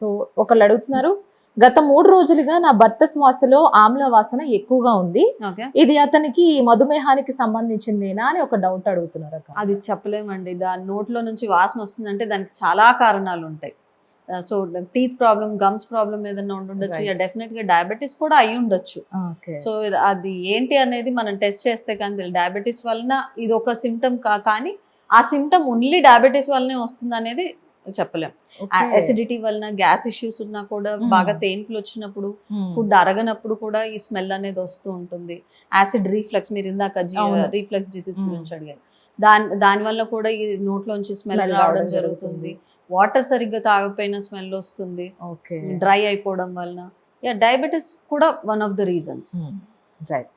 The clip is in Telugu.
సో ఒకళ్ళు అడుగుతున్నారు గత మూడు రోజులుగా నా భర్త శ్వాసలో ఆమ్ల వాసన ఎక్కువగా ఉంది. ఇది అతనికి మధుమేహానికి సంబంధించిందేనా? అని ఒక డౌట్ అడుగుతున్నారు అది చెప్పలేమండి. దాని నోట్లో నుంచి వాసన వస్తుందంటే దానికి చాలా కారణాలు ఉంటాయి. So teeth problem gums problem ఏదైనా ఉండుండొచ్చు Right. డెఫినెట్గా డయాబెటీస్ కూడా అయి ఉండొచ్చు. సో అది ఏంటి అనేది మనం టెస్ట్ చేస్తే కానీ డయాబెటీస్ వలన ఇది ఒక సిమ్టమ్ కానీ ఆ సిమ్టమ్ ఓన్లీ డయాబెటీస్ వల్లనే వస్తుంది అనేది చెప్పలేం. అసిడిటీ వలన గ్యాస్ ఇష్యూస్ ఉన్నా కూడా Hmm. బాగా తేన్పులు వచ్చినప్పుడు ఫుడ్ అరగనప్పుడు కూడా ఈ స్మెల్ అనేది వస్తూ ఉంటుంది. యాసిడ్ రీఫ్లెక్స్ మీరు ఇందాక. Reflux disease Mm. గురించి అడిగారు. దాని దాని వల్ల కూడా ఈ నోట్లోంచి స్మెల్ రావడం జరుగుతుంది. వాటర్ సరిగ్గా తాగకపోయినా స్మెల్ వస్తుంది. డ్రై అయిపోవడం వలన. యా డయాబెటీస్ కూడా one of the reasons right